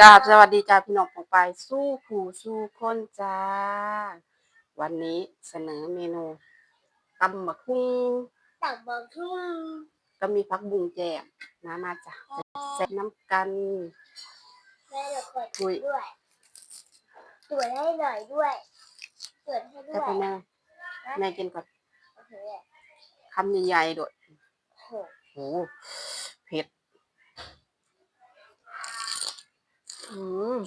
กราบสวัสดีจ้าพี่น้องปองไปายสู้ผู้สู้คนจ้า วันนี้เสนอเมนูตำมะคุงตักบางทุ่งก็มีพักบุงแจมมามาจ้ะใส่น้ำกันแม่จะกดอุ้ยด้วยตรวจให้หน่อยด้วยตรวจให้ด้แต่วยพี่แม่แม่กินก่อนโอเคคำใหญ่ๆด้วยโหโอ้เผ็ดอืม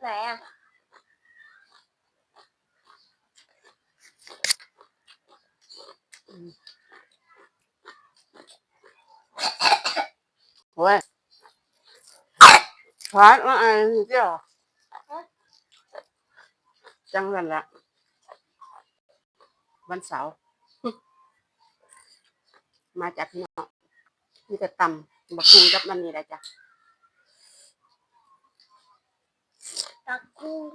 ไหนอะโอ้ยพาดมาอะไรเจ้าจังกันละวันเสาร์มาจากพี่น้องมีแต่ตำบักคุงกับมันนี่แหละจ้ะ ตักกุ้ง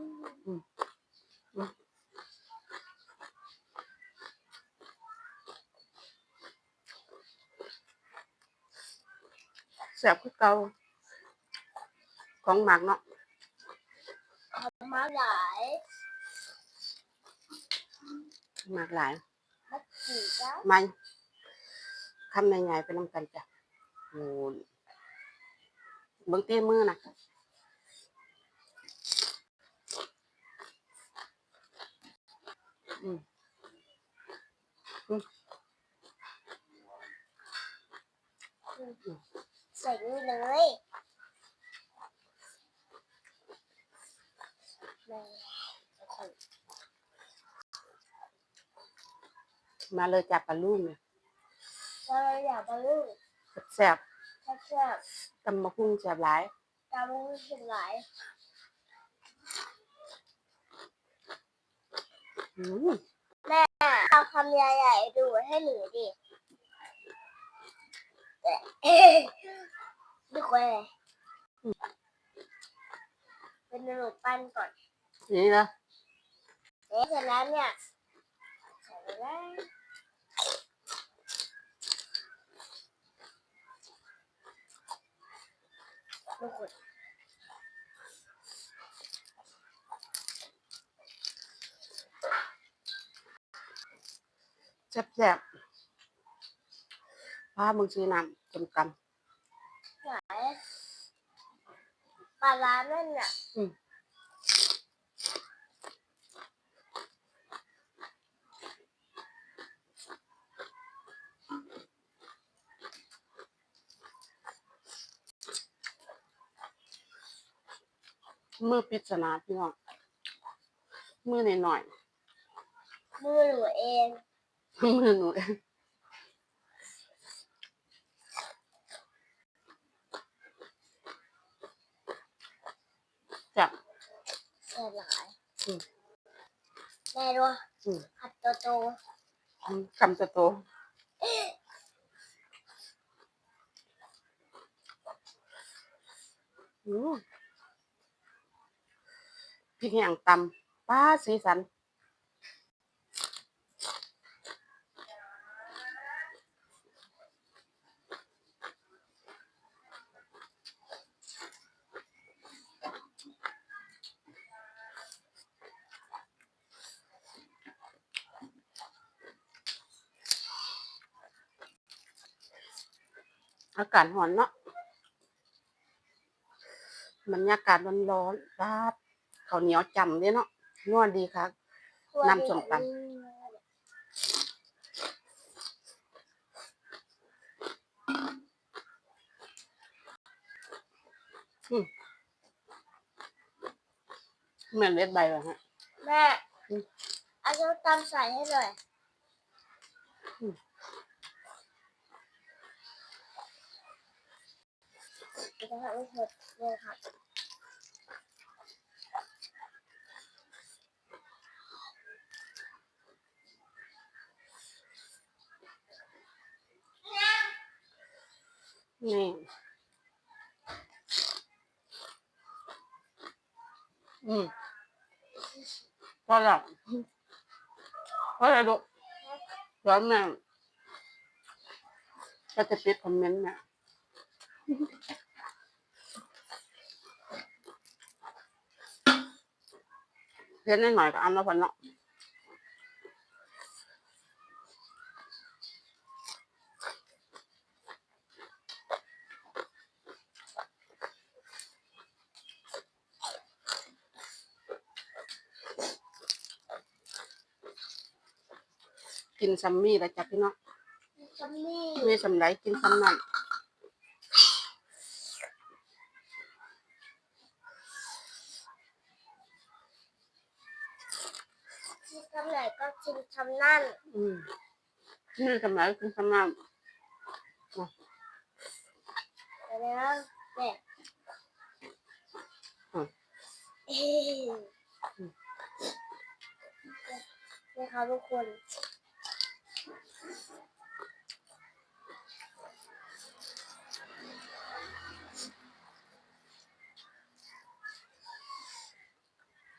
แซ่บคือเก่าของหมักเนาะขอมาหลาย หมักหลาย มัดจีจ้า ไม่คำใหญ่ๆไปนำกันจ้ะโอืมใส่นี่เลยมาเลยจับปลาลูกเมาเลยจับปลาลูกแซ่บแซ่บตำมะกุ้งแซ่บหลายตำมะกุ้งแซ่บหลาย อืมเอาคำใหญ่ๆดูให้หนูดิดูไปเลยเป็นหนูปั้นก่อนนี่นะเอ๊ะเสร็จแล้วเนี่ยใส่ไปแล้วลูกขุ แซ่บๆพามึงซื้อน้ำจมกันไหนปลาร้านั่นน่ะอืมมือปริศนาพี่น้องมือหน่อยมือหนูเองๆ มือหนูเองจับเสียหลายอืม แม่ด้วยอืม ขัดโตโตคำจะโตอืมพริกแห้งตำป้าสีสัน อากาศร้อนเนาะบรรยากาศร้อนๆป้าดข้าวเหนียวจำเด้เนาะนวดดีครับน้ำส้มตำ เหมือนเล็ดใบเลยฮะ แม่อืมเอาส้มตำใส่ให้หน่อย อืม จะทำให้เผ็ดเลยครับนี่อืมพอแล้วพอแล้วลูกพร้อนแม่ก็จะปิดคอมเมนต์นี่ เพี้ยนหน่อยๆก็เอามาพอเนาะกินซัมมี่แล้วจ้ะพี่น้องซัมมี่มีสำไรกินซ้ำนั่น ที่ทำไหนก็กินทำนั่น อืมมีสำไรกินซ้ำนั่นเดี๋ยวนะแม่เอ้ยนี่ครับทุกคน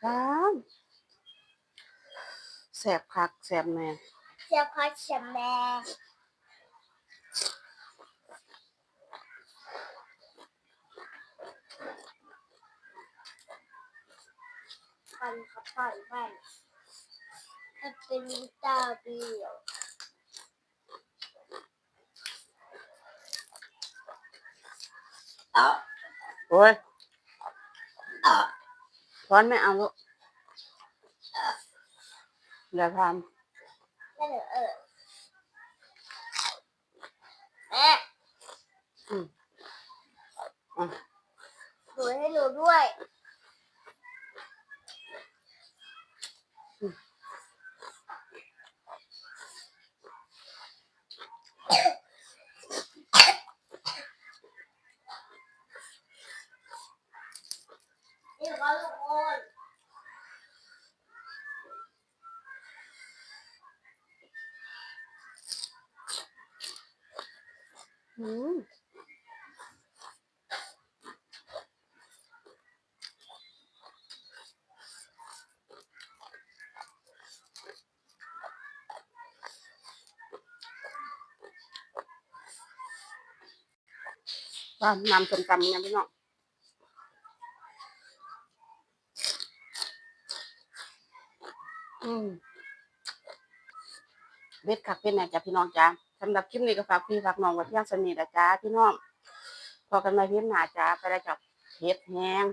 จ้าม แสบคักแสบแม่เจ้าพ่อชะแม่ปันครับปันปันมันเป็นตาเดียวโอ้ยร้อนไม่เอาลูก อย่าทนั่นเหรอเออแม่ำอืมอะดูให้หนูด้วย อืมนำส้มตำเนี่ยพี่น้องอืมเบ็ดคักเป็นไงจ้ะพี่น้องจ้า สำหรับคลิปนี้ก็ฝากพี่ฝากน้องไว้เพียงสนิทนะจ้าพี่น้องพอกันใหมาเพียงหนาจ้าไปแล้วจับเห็ดแห้ง